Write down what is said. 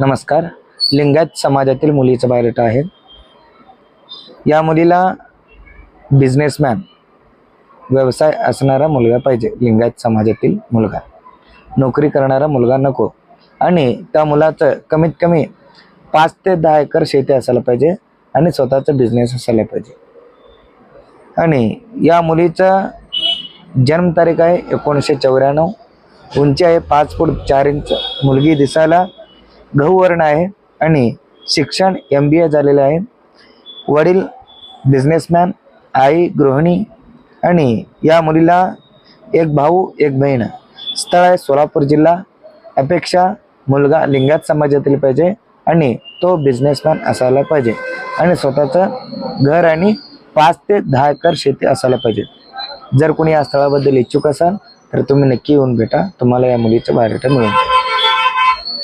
नमस्कार. लिंगायत समाजातील मुलीचं बायोडेटा आहे. या मुलीला बिझनेसमॅन व्यवसाय असणारा मुलगा पाहिजे. लिंगायत समाजातील मुलगा. नोकरी करणारा मुलगा नको. आणि त्या मुलाचं कमीत कमी पाच ते दहा एकर शेती असायला पाहिजे आणि स्वतःचा बिझनेस असायला पाहिजे. आणि या मुलीचा जन्मतारीख आहे एकोणीसशे चौऱ्याण्णव. उंची आहे पाच फूट चार इंच. मुलगी दिसायला गहू वर्ण आहे आणि शिक्षण एम बी ए झालेलं आहे. वडील बिझनेसमॅन आई गृहिणी आणि या मुलीला एक भाऊ एक बहीण. स्थळ आहे सोलापूर जिल्हा. अपेक्षा मुलगा लिंगात समाजातील पाहिजे आणि तो बिझनेसमॅन असायला पाहिजे. आणि स्वतःचं घर आणि पाच ते दहा एकर शेती असायला पाहिजे. जर कोणी या स्थळाबद्दल इच्छुक असाल तर तुम्ही नक्की येऊन भेटा. तुम्हाला या मुलीचं बायोडेटा मिळून जाईल